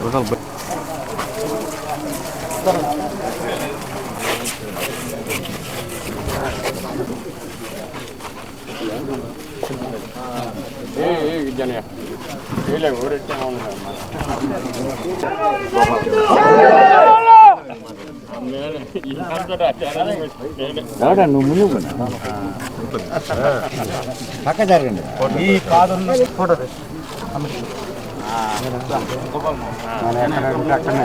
total ಜನಯ ಇಲ್ಲ ಊರಿಟ್ಟೆ ಅವನು పక్క జరగండి ఈ కాదున్న ఫోటో మన ఎక్కడ ఉంటే అక్కడనే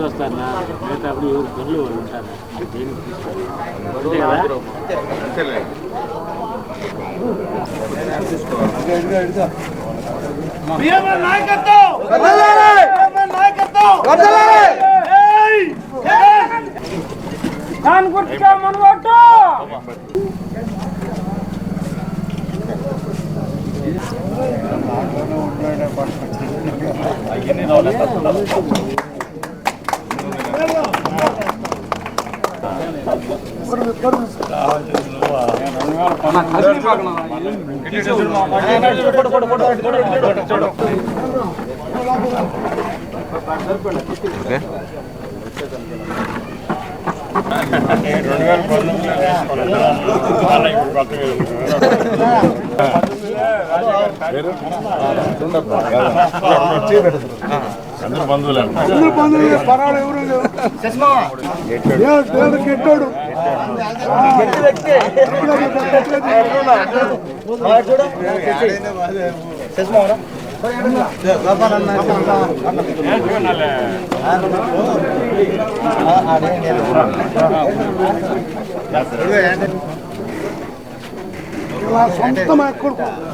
వస్తారా మిగతా అప్పుడు ఎవరు పనులు వాళ్ళు ఉంటారా అంతే కదా అందరూ బంధువులే దేవుడు కెట్టోడు సొంత మా కొడుకు వేసుకున్నా నేను రెండు వేల పంతొమ్మిది వేసుకున్నా రెండు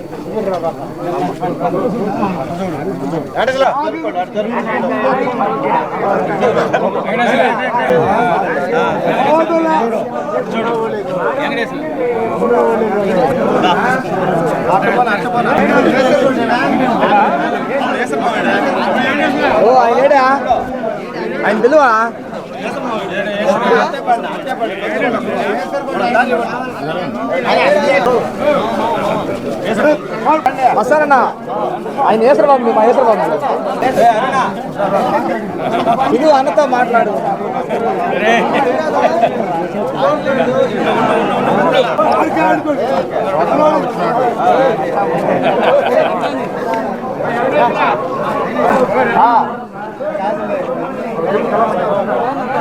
ఓ ఆయన ఆయన పిలువా? వస్తారన్న. ఆయన ఏసర బాబు మా వేసరు బాబు. ఇది అన్నతో మాట్లాడు. ఆ.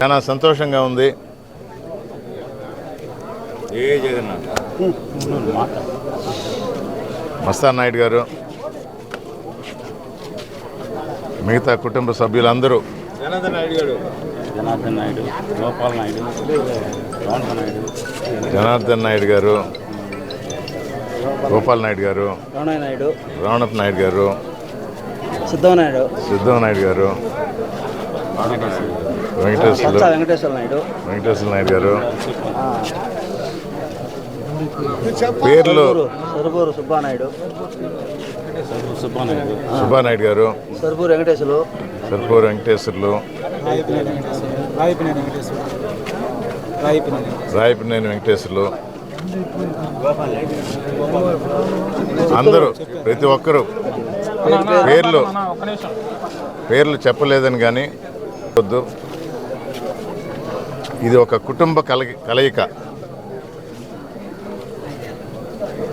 చాలా సంతోషంగా ఉంది. మస్తాన్ నాయుడు గారు మిగతా కుటుంబ సభ్యులందరూ. జనార్దన్ నాయుడు నాయుడు గోపాల్ నాయుడు రామణ నాయుడు. జనార్దన్ నాయుడు గారు గోపాల్ నాయుడు గారు నాయుడు. రావణప్ప నాయుడు గారు సిద్ధవ నాయుడు. సిద్ధం నాయుడు గారు వెంకటేశ్వర్లు పచ్చా వెంకటేశ్వర నాయుడు. వెంకటేశ్వర నాయుడు గారు. పేర్లు? సరుబూరు సుబ్బానాయుడు. సుబ్బానాయుడు గారు. సరుబూరు వెంకటేశ్వరు సర్పూర్ వెంకటేశ్వర్లు రాయపినేని వెంకటేశ్వర్లు అందరూ ప్రతి ఒక్కరూ. పేర్లు. పేర్లు చెప్పలేదని కానీ వద్దు. ఇది ఒక కుటుంబ కలగి కలయిక.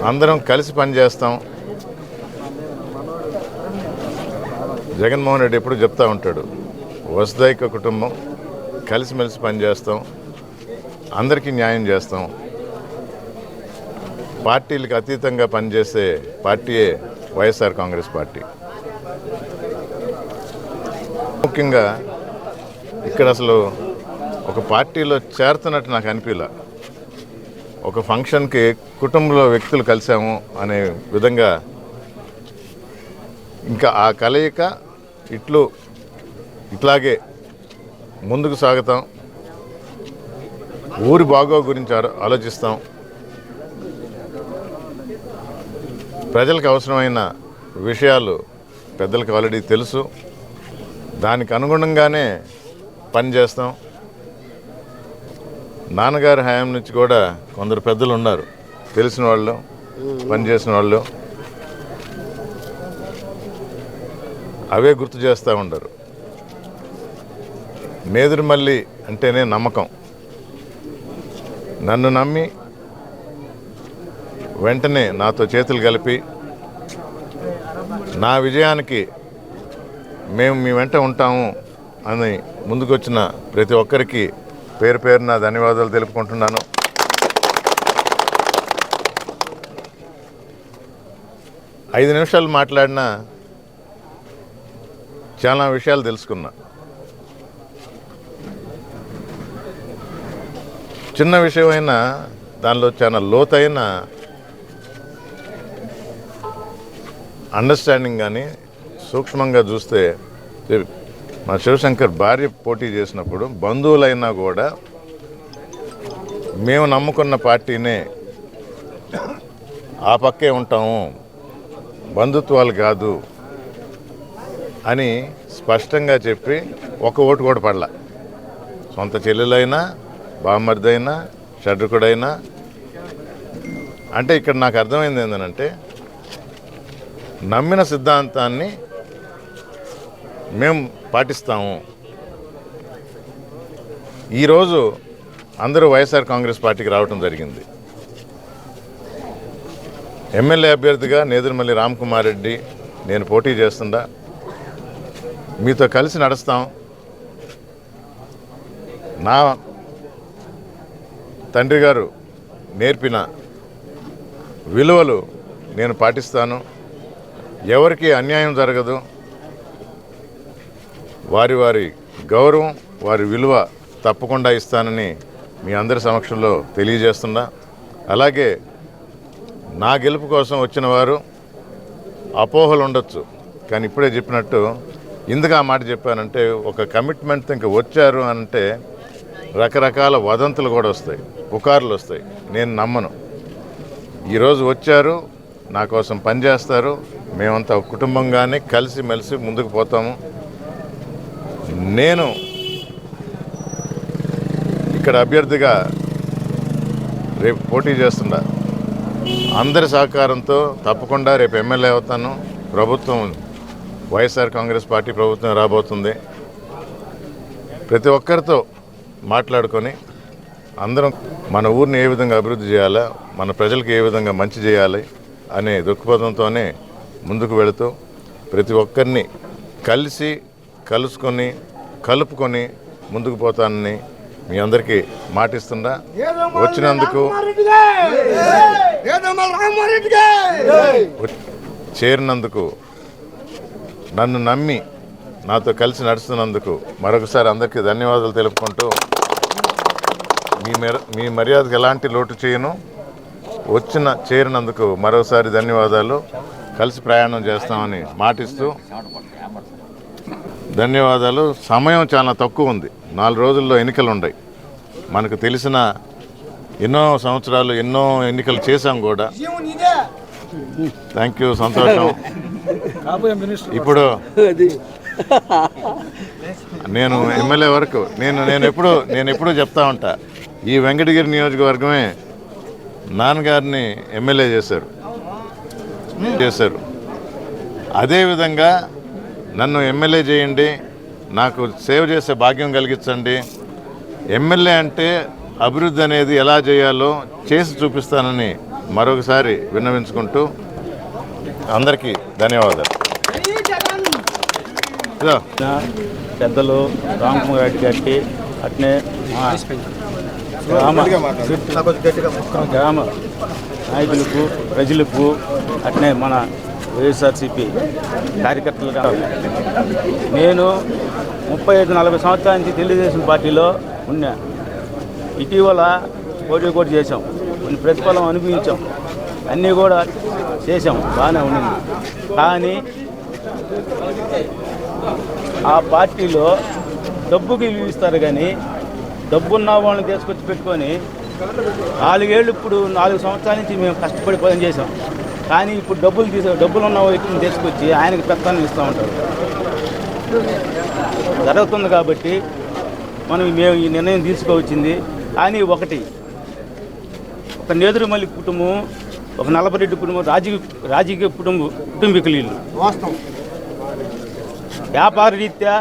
అందరం కలిసి పనిచేస్తాం. జగన్మోహన్ రెడ్డి ఎప్పుడు చెప్తా ఉంటాడు వసుదైక కుటుంబం కలిసిమెలిసి పనిచేస్తాం అందరికీ న్యాయం చేస్తాం. పార్టీలకు అతీతంగా పనిచేసే పార్టీయే వైఎస్ఆర్ కాంగ్రెస్ పార్టీ. ముఖ్యంగా ఇక్కడ అసలు ఒక పార్టీలో చేరుతున్నట్టు నాకు అనిపించలే ఒక ఫంక్షన్కి కుటుంబంలో వ్యక్తులు కలిసాము అనే విధంగా ఇంకా ఆ కలయిక ఇట్లు ఇట్లాగే ముందుకు సాగుతాం. ఊరి బాగో గురించి ఆలో- ఆలోచిస్తాం. ప్రజలకు అవసరమైన విషయాలు పెద్దలకు ఆల్రెడీ తెలుసు. దానికి అనుగుణంగానే పనిచేస్తాం నాన్నగారి హయాం నుంచి కూడా కొందరు పెద్దలు ఉన్నారు. తెలిసిన వాళ్ళు పనిచేసిన వాళ్ళు. అవే గుర్తు చేస్తూ ఉండరు. నేదురుమల్లి అంటేనే నమ్మకం. నన్ను నమ్మి వెంటనే నాతో చేతులు కలిపి నా విజయానికి మేము మీ వెంట ఉంటాము అని ముందుకొచ్చిన ప్రతి ఒక్కరికి పేరు పేరున ధన్యవాదాలు తెలుపుకుంటున్నాను. ఐదు నిమిషాలు మాట్లాడినా చాలా విషయాలు తెలుసుకున్నా. చిన్న విషయమైనా దానిలో చాలా లోతైన అండర్స్టాండింగ్ కానీ సూక్ష్మంగా చూస్తే మా శివశంకర్ భార్య పోటీ చేసినప్పుడు బంధువులైనా కూడా మేము నమ్ముకున్న పార్టీనే ఆ పక్కే ఉంటాము బంధుత్వాలు కాదు అని స్పష్టంగా చెప్పి ఒక ఓటు కూడా పడలా. సొంత చెల్లెలైనా బామ్మర్దైనా షడ్రుకుడైనా. అంటే ఇక్కడ నాకు అర్థమైంది ఏంటంటే నమ్మిన సిద్ధాంతాన్ని మేము పాటిస్తాము. ఈరోజు అందరూ వైఎస్ఆర్ కాంగ్రెస్ పార్టీకి రావటం జరిగింది. ఎమ్మెల్యే అభ్యర్థిగా నేదురుమల్లి రామ్కుమార్ రెడ్డి నేను పోటీ చేస్తుందా మీతో కలిసి నడుస్తాం. నా తండ్రి గారు నేర్పిన విలువలు నేను పాటిస్తాను. ఎవరికి అన్యాయం జరగదు. వారి వారి గౌరవం వారి విలువ తప్పకుండా ఇస్తానని మీ అందరి సమక్షంలో తెలియజేస్తున్నా. అలాగే నా గెలుపు కోసం వచ్చిన వారు అపోహలు ఉండొచ్చు కానీ ఇప్పుడే చెప్పినట్టు ఎందుకు ఆ మాట చెప్పానంటే ఒక కమిట్మెంట్ ఇంకా వచ్చారు అంటే రకరకాల వదంతులు కూడా వస్తాయి పుకార్లు వస్తాయి. నేను నమ్మను. ఈరోజు వచ్చారు నా కోసం పనిచేస్తారు మేమంతా కుటుంబంగానే కలిసి మెలిసి ముందుకు పోతాము. నేను ఇక్కడ అభ్యర్థిగా రేపు పోటీ చేస్తున్నా అందరి సహకారంతో తప్పకుండా రేపు ఎమ్మెల్యే అవుతాను. ప్రభుత్వం వైఎస్ఆర్ కాంగ్రెస్ పార్టీ ప్రభుత్వం రాబోతుంది. ప్రతి ఒక్కరితో మాట్లాడుకొని అందరం మన ఊరిని ఏ విధంగా అభివృద్ధి చేయాలా మన ప్రజలకు ఏ విధంగా మంచి చేయాలి అనే దృక్పథంతోనే ముందుకు వెళుతూ ప్రతి ఒక్కరిని కలిసి కలుసుకొని కలుపుకొని ముందుకు పోతానని మీ అందరికీ మాటిస్తుందా వచ్చినందుకు చేరినందుకు నన్ను నమ్మి నాతో కలిసి నడుస్తున్నందుకు మరొకసారి అందరికీ ధన్యవాదాలు తెలుపుకుంటూ మీ మీ మర్యాదకు ఎలాంటి లోటు చేయను. వచ్చిన చేరినందుకు మరోసారి ధన్యవాదాలు. కలిసి ప్రయాణం చేస్తామని మాటిస్తూ ధన్యవాదాలు. సమయం చాలా తక్కువ ఉంది. నాలుగు రోజుల్లో ఎన్నికలు ఉన్నాయి. మనకు తెలిసిన ఎన్నో సంవత్సరాలు ఎన్నో ఎన్నికలు చేశాం కూడా. థ్యాంక్ యూ సంతోషం. ఇప్పుడు నేను ఎమ్మెల్యే వరకు నేను నేను ఎప్పుడు నేను ఎప్పుడూ చెప్తా ఉంటా. ఈ వెంకటగిరి నియోజకవర్గమే నాన్నగారిని ఎమ్మెల్యే చేశారు. చేశారు. అదేవిధంగా నన్ను ఎమ్మెల్యే చేయండి నాకు సేవ చేసే భాగ్యం కలిగించండి. ఎమ్మెల్యే అంటే అభివృద్ధి అనేది ఎలా చేయాలో చేసి చూపిస్తానని మరొకసారి విన్నవించుకుంటూ అందరికీ ధన్యవాదాలు. పెద్దలు రామకుమార్ రెడ్డి గారికి అట్నే మా గ్రామ గ్రామ నాయకులకు ప్రజలకు అట్నే మన వైఎస్ఆర్సీపీ కార్యకర్తలుగా నేను ముప్పై ఐదు నలభై సంవత్సరాల నుంచి తెలుగుదేశం పార్టీలో ఉన్నా. ఇటీవల పోటీ కూడా చేసాం కొన్ని ప్రతిఫలం అనుభవించాం. అన్నీ కూడా చేసాం బాగానే ఉండింది కానీ ఆ పార్టీలో డబ్బుకి విలువ ఇస్తారు కానీ డబ్బున్న వాళ్ళని తీసుకొచ్చి పెట్టుకొని నాలుగేళ్ళు ఇప్పుడు నాలుగు సంవత్సరాల నుంచి మేము కష్టపడి పని చేసాం కానీ ఇప్పుడు డబ్బులు తీసే డబ్బులు ఉన్న వ్యక్తిని తీసుకొచ్చి ఆయనకి పెత్తనం ఇస్తూ ఉంటారు. జరుగుతుంది కాబట్టి మనం మేము ఈ నిర్ణయం తీసుకోవచ్చింది. కానీ ఒకటి ఒక నేదురుమల్లి కుటుంబం ఒక నలభరెడ్డి కుటుంబం రాజకీయ రాజకీయ కుటుంబ కుటుంబీకులు వీళ్ళు. వ్యాపార రీత్యా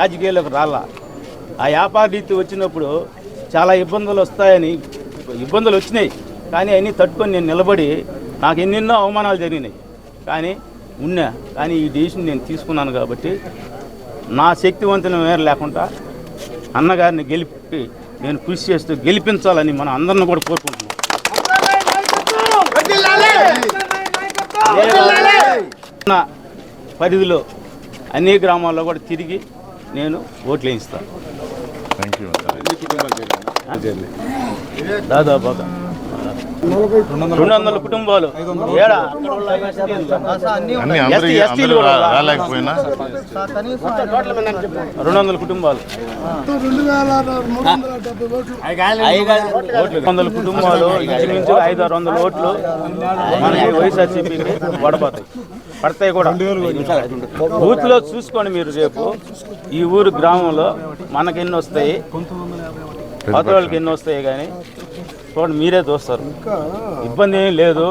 రాజకీయాలకు రాలా. ఆ వ్యాపార రీతి వచ్చినప్పుడు చాలా ఇబ్బందులు వస్తాయని ఇబ్బందులు వచ్చినాయి. కానీ అన్నీ తట్టుకొని నేను నిలబడి నాకు ఎన్నెన్నో అవమానాలు జరిగినాయి. కానీ ఉన్నా కానీ ఈ డిసిషన్ నేను తీసుకున్నాను కాబట్టి నా శక్తివంతుల మేర లేకుండా అన్నగారిని గెలిపి నేను కృషి చేస్తూ గెలిపించాలని మనం అందరిని కూడా కోరుకుంటున్నాం పరిధిలో అన్ని గ్రామాల్లో కూడా తిరిగి నేను ఓట్లు వేయిస్తాను. దాదాపుగా. రెండు వందల కుటుంబాలు. రాలేకపోయినా? రెండు వందల కుటుంబాలు. వందల కుటుంబాలు ఇంచుమించు ఐదు ఆరు వందల ఓట్లు మనకి వైఎస్ఆర్సీపీకి పడబోతాయి పడతాయి కూడా. బూత్లో చూసుకోండి మీరు రేపు. ఈ ఊరు గ్రామంలో మనకి ఎన్ని వస్తాయి? అవతల వాళ్ళకి ఎన్ని వస్తాయి కానీ? చూడండి మీరే చూస్తారు. ఇబ్బంది ఏం లేదు.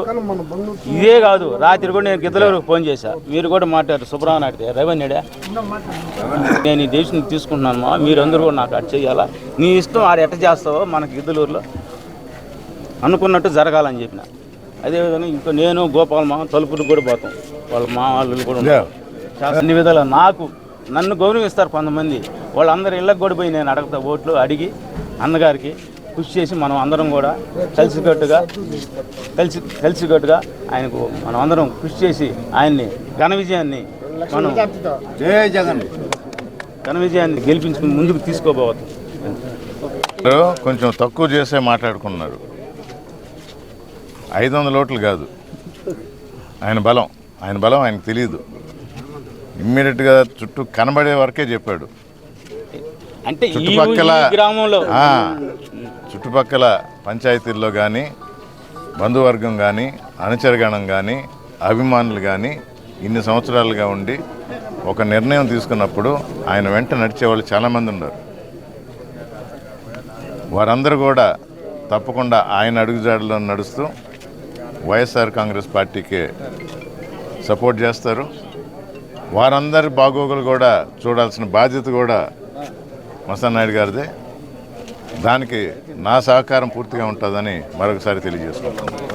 ఇదే కాదు రాత్రి కూడా నేను గిద్దలవరకు ఫోన్ చేశా. మీరు కూడా మాట్లాడారు సుబ్రహ్మణ్య అడిగితే రవణ్యడా నేను ఈ డెసిషన్ తీసుకుంటున్నాను మీరందరూ కూడా నాకు అటు చేయాలా? నీ ఇష్టం ఆడ ఎట్ట చేస్తావో మనకి గిద్దలూరులో అనుకున్నట్టు జరగాలని చెప్పిన. అదేవిధంగా ఇంకా నేను గోపాల మా తలుపులకు కూడా పోతాం. వాళ్ళ మా వాళ్ళు కూడా అన్ని విధాలు నాకు నన్ను గౌరవిస్తారు కొంతమంది. వాళ్ళందరూ ఇళ్ళకి కూడా పోయి నేను అడగతా ఓట్లు అడిగి అన్నగారికి. కృషి చేసి మనం అందరం కూడా కలిసికట్టుగా కలిసి కలిసికట్టుగా ఆయనకు మనం అందరం కృషి చేసి ఆయన్ని ఘన విజయాన్ని మనం ఘన విజయాన్ని గెలిపించుకుని ముందుకు తీసుకోబోతాం అందరూ కొంచెం తక్కువ చేసే మాట్లాడుకున్నారు. ఐదు వందల ఓట్లు కాదు. ఆయన బలం ఆయన బలం ఆయనకు తెలియదు ఇమ్మీడియట్గా చుట్టూ కనబడే వరకే చెప్పాడు. అంటే ఈ చుట్టుపక్కల ఈ గ్రామంలో ఆ, చుట్టుపక్కల పంచాయతీల్లో కానీ బంధువర్గం కానీ అనుచరగణం కానీ అభిమానులు కానీ ఇన్ని సంవత్సరాలుగా ఉండి ఒక నిర్ణయం తీసుకున్నప్పుడు ఆయన వెంట నడిచే వాళ్ళు చాలామంది ఉన్నారు. వారందరూ కూడా తప్పకుండా ఆయన అడుగుజాడలో నడుస్తూ వైఎస్ఆర్ కాంగ్రెస్ పార్టీకి సపోర్ట్ చేస్తారు. వారందరి బాగోగులు కూడా చూడాల్సిన బాధ్యత కూడా మసన్నాయుడు నాయుడు గారిదే. దానికి నా సహకారం పూర్తిగా ఉంటుందని మరొకసారి తెలియజేసుకుంటున్నాను.